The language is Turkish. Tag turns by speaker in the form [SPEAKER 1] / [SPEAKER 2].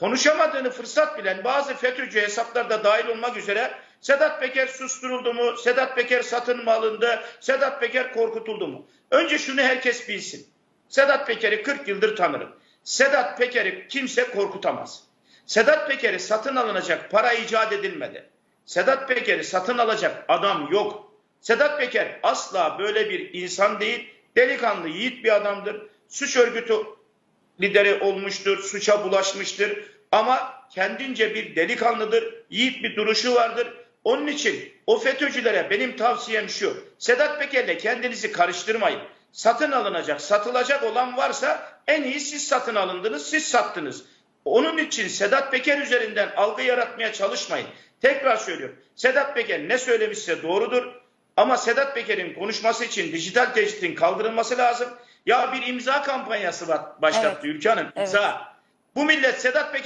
[SPEAKER 1] konuşamadığını fırsat bilen bazı FETÖ'cü hesaplarda dahil olmak üzere Sedat Peker susturuldu mu? Sedat Peker satın mı alındı? Sedat Peker korkutuldu mu? Önce şunu herkes bilsin. Sedat Peker'i 40 yıldır tanırım. Sedat Peker'i kimse korkutamaz. Sedat Peker'i satın alınacak para icat edilmedi. Sedat Peker'i satın alacak adam yok. Sedat Peker asla böyle bir insan değil. Delikanlı, yiğit bir adamdır. Suç örgütü lideri olmuştur, suça bulaşmıştır. Ama kendince bir delikanlıdır, yiğit bir duruşu vardır. Onun için o FETÖ'cülere benim tavsiyem şu. Sedat Peker'le kendinizi karıştırmayın. Satın alınacak, satılacak olan varsa en iyi siz satın alındınız, siz sattınız. Onun için Sedat Peker üzerinden algı yaratmaya çalışmayın. Tekrar söylüyorum. Sedat Peker ne söylemişse doğrudur. Ama Sedat Peker'in konuşması için dijital teşhitin kaldırılması lazım. Ya bir imza kampanyası başlattı
[SPEAKER 2] Evet.
[SPEAKER 1] Ülke Hanım.
[SPEAKER 2] Evet.
[SPEAKER 1] İmza. Bu millet Sedat Peker